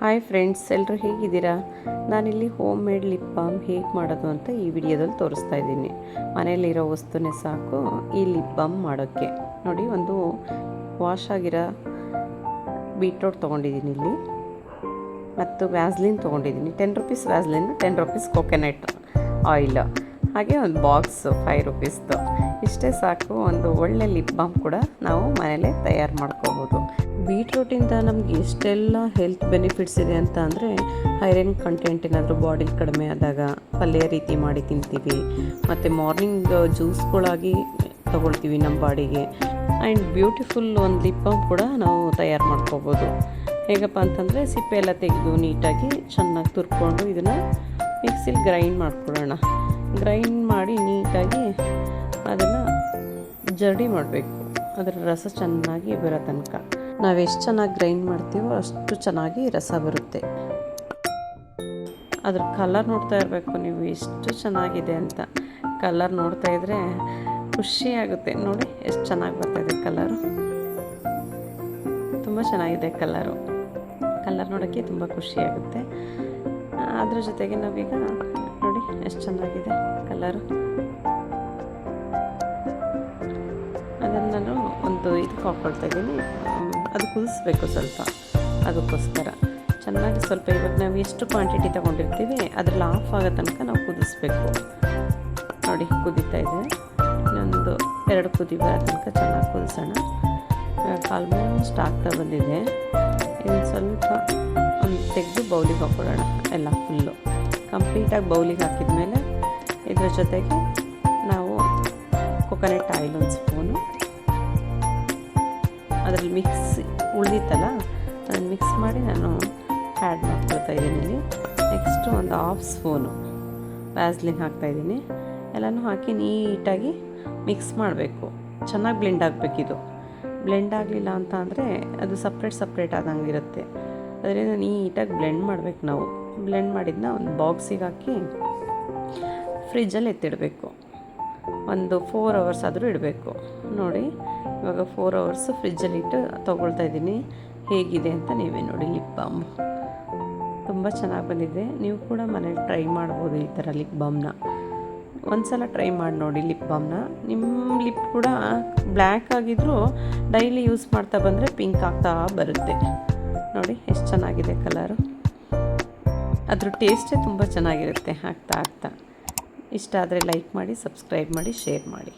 Hi friends ಎಲ್ಲರೂ ಹೇಗಿದ್ದೀರಾ? ನಾನಿಲ್ಲಿ ಹೋಮ್ ಮೇಡ್ ಲಿಪ್ ಬಾಮ್ ಹೇಗೆ ಮಾಡೋದು ಅಂತ ಈ ವಿಡಿಯೋದಲ್ಲಿ ತೋರಿಸ್ತಾ ಇದ್ದೀನಿ. ಮನೆಯಲ್ಲಿರೋ ವಸ್ತುನೇ ಸಾಕು ಈ ಲಿಪ್ ಬಾಮ್ ಮಾಡೋಕ್ಕೆ. ನೋಡಿ, ಒಂದು ವಾಶ್ ಆಗಿರೋ ಬೀಟ್ರೋಟ್ ತೊಗೊಂಡಿದ್ದೀನಿ ಇಲ್ಲಿ. ಮತ್ತು ವ್ಯಾಸ್ಲಿನ್ ತೊಗೊಂಡಿದ್ದೀನಿ. Ten rupees Vaseline ten rupees coconut oil ಹಾಗೆ ಒಂದು ಬಾಕ್ಸು ಫೈವ್ ರುಪೀಸ್ದು ಇಷ್ಟೇ ಸಾಕು, ಒಂದು ಒಳ್ಳೆ ಲಿಪ್ ಬಾಮ್ ಕೂಡ ನಾವು ಮನೇಲೇ ತಯಾರು ಮಾಡ್ಕೋಬೋದು. ಬೀಟ್ರೂಟಿಂದ ನಮಗೆ ಎಷ್ಟೆಲ್ಲ ಹೆಲ್ತ್ ಬೆನಿಫಿಟ್ಸ್ ಇದೆ ಅಂತ ಅಂದರೆ ಐರನ್ ಕಂಟೆಂಟ್ ಏನಾದರೂ ಬಾಡಿಲಿ ಕಡಿಮೆ ಆದಾಗ ಪಲ್ಯ ರೀತಿ ಮಾಡಿ ತಿಂತೀವಿ. ಮತ್ತು ಮಾರ್ನಿಂಗ್ ಜ್ಯೂಸ್ಗಳಾಗಿ ತಗೊಳ್ತೀವಿ ನಮ್ಮ ಬಾಡಿಗೆ ಆ್ಯಂಡ್ ಬ್ಯೂಟಿಫುಲ್ ಒಂದು ಲಿಪ್ ಬಾಮ್ ಕೂಡ ನಾವು ತಯಾರು ಮಾಡ್ಕೋಬೋದು. ಹೇಗಪ್ಪ ಅಂತಂದರೆ, ಸಿಪ್ಪೆ ಎಲ್ಲ ತೆಗೆದು ನೀಟಾಗಿ ಚೆನ್ನಾಗಿ ತುರ್ಕೊಂಡು ಇದನ್ನು ಮಿಕ್ಸಿಲಿ ಗ್ರೈಂಡ್ ಮಾಡ್ಕೊಳ್ಳೋಣ. ಗ್ರೈಂಡ್ ಮಾಡಿ ನೀಟಾಗಿ ಅದನ್ನು ಜರ್ಡಿ ಮಾಡಬೇಕು. ಅದರ ರಸ ಚೆನ್ನಾಗಿ ಬರೋ ತನಕ. ನಾವು ಎಷ್ಟು ಚೆನ್ನಾಗಿ ಗ್ರೈಂಡ್ ಮಾಡ್ತೀವೋ ಅಷ್ಟು ಚೆನ್ನಾಗಿ ರಸ ಬರುತ್ತೆ. ಅದ್ರ ಕಲರ್ ನೋಡ್ತಾ ಇರಬೇಕು ನೀವು, ಎಷ್ಟು ಚೆನ್ನಾಗಿದೆ ಅಂತ. ಕಲರ್ ನೋಡ್ತಾ ಇದ್ದರೆ ಖುಷಿ ಆಗುತ್ತೆ. ನೋಡಿ, ಎಷ್ಟು ಚೆನ್ನಾಗಿ ಬರ್ತಾಯಿದೆ ಕಲರು ತುಂಬ ಚೆನ್ನಾಗಿದೆ ಕಲರು ಕಲರ್ ನೋಡೋಕ್ಕೆ ತುಂಬ ಖುಷಿ ಆಗುತ್ತೆ. ಅದ್ರ ಜೊತೆಗೆ ನಾವೀಗ ನೋಡಿ, ಎಷ್ಟು ಚೆನ್ನಾಗಿದೆ ಕಲರು ಅದನ್ನು ನಾನು ಒಂದು ಇದಕ್ಕೆ ಹಾಕ್ಕೊಳ್ತಾ ಇದ್ದೀನಿ. ಅದು ಕುದಿಸ್ಬೇಕು ಸ್ವಲ್ಪ ಅದಕ್ಕೋಸ್ಕರ. ಚೆನ್ನಾಗಿ ಸ್ವಲ್ಪ ಇವಾಗ ನಾವು ಎಷ್ಟು ಕ್ವಾಂಟಿಟಿ ತೊಗೊಂಡಿರ್ತೀವಿ, ಅದ್ರಲ್ಲಿ ಆಫ್ ಆಗೋ ತನಕ ನಾವು ಕುದಿಸ್ಬೇಕು. ನೋಡಿ, ಕುದೀತಾ ಇದೆ. ಇನ್ನೊಂದು ಎರಡು ಕುದಿ ಬರೋ ತನಕ ಚೆನ್ನಾಗಿ ಕುದಿಸೋಣ. ಇವಾಗ ಆಲ್ಮೋಸ್ಟ್ ಆಗ್ತಾ ಬಂದಿದೆ. ಇನ್ನು ಸ್ವಲ್ಪ ಒಂದು ತೆಗೆದು ಬೌಲಿಗೆ ಹಾಕ್ಕೊಳ್ಳೋಣ ಎಲ್ಲ ಫುಲ್ಲು ಕಂಪ್ಲೀಟಾಗಿ ಬೌಲಿಗೆ ಹಾಕಿದ್ಮೇಲೆ ಇದರ ಜೊತೆಗೆ ನಾವು ಕೊಕೊನೆಟ್ ಆಯಿಲ್ ಒಂದು ಸ್ಪೂನು. ಅದರಲ್ಲಿ ಮಿಕ್ಸ್ ಉಳಿದಿತ್ತಲ್ಲ, ಅದನ್ನು ಮಿಕ್ಸ್ ಮಾಡಿ ನಾನು ಆ್ಯಡ್ ಮಾಡ್ಕೊಳ್ತಾ ಇದ್ದೀನಿ ಇಲ್ಲಿ. ನೆಕ್ಸ್ಟು ಒಂದು ಹಾಫ್ ಸ್ಪೂನು ವ್ಯಾಸ್ಲಿನ್ ಹಾಕ್ತಾಯಿದ್ದೀನಿ ಎಲ್ಲನೂ ಹಾಕಿ ನೀಟಾಗಿ ಮಿಕ್ಸ್ ಮಾಡಬೇಕು. ಚೆನ್ನಾಗಿ ಬ್ಲೆಂಡ್ ಆಗಬೇಕಿದು ಬ್ಲೆಂಡ್ ಆಗಲಿಲ್ಲ ಅಂತ ಅಂದರೆ ಅದು ಸಪ್ರೇಟ್ ಸಪ್ರೇಟ್ ಆದಂಗೆ ಇರುತ್ತೆ. ಅದರಿಂದ ನೀಟಾಗಿ ಬ್ಲೆಂಡ್ ಮಾಡಬೇಕು ನಾವು. ಬ್ಲೆಂಡ್ ಮಾಡಿದ್ನ ಒಂದು ಬಾಕ್ಸಿಗೆ ಹಾಕಿ ಫ್ರಿಜ್ಜಲ್ಲಿ ಎತ್ತಿಡಬೇಕು. ಒಂದು ಫೋರ್ ಅವರ್ಸ್ ಆದರೂ ಇಡಬೇಕು. ನೋಡಿ, ಇವಾಗ ಫೋರ್ ಅವರ್ಸು ಫ್ರಿಜ್ಜಲ್ಲಿ ಇಟ್ಟು ತೊಗೊಳ್ತಾ ಇದ್ದೀನಿ. ಹೇಗಿದೆ ಅಂತ ನೀವೇ ನೋಡಿ ಲಿಪ್ ಬಾಮ್ ತುಂಬ ಚೆನ್ನಾಗಿ ಬಂದಿದೆ. ನೀವು ಕೂಡ ಮನೇಲಿ ಟ್ರೈ ಮಾಡ್ಬೋದು ಈ ಥರ ಲಿಪ್ ಬಾಮ್ನ ಒಂದು ಸಲ ಟ್ರೈ ಮಾಡಿ ನೋಡಿ ಲಿಪ್ ಬಾಮ್ನ ನಿಮ್ಮ ಲಿಪ್ ಕೂಡ ಬ್ಲ್ಯಾಕ್ ಆಗಿದ್ದರೂ ಡೈಲಿ ಯೂಸ್ ಮಾಡ್ತಾ ಬಂದರೆ ಪಿಂಕ್ ಆಗ್ತಾ ಬರುತ್ತೆ. ನೋಡಿ, ಎಷ್ಟು ಚೆನ್ನಾಗಿದೆ ಕಲರು ಅದ್ರ ಟೇಸ್ಟೇ ತುಂಬ ಚೆನ್ನಾಗಿರುತ್ತೆ ಆಗ್ತಾ ಆಗ್ತಾ ಇಷ್ಟ ಆದರೆ ಲೈಕ್ ಮಾಡಿ ಸಬ್ಸ್ಕ್ರೈಬ್ ಮಾಡಿ ಶೇರ್ ಮಾಡಿ.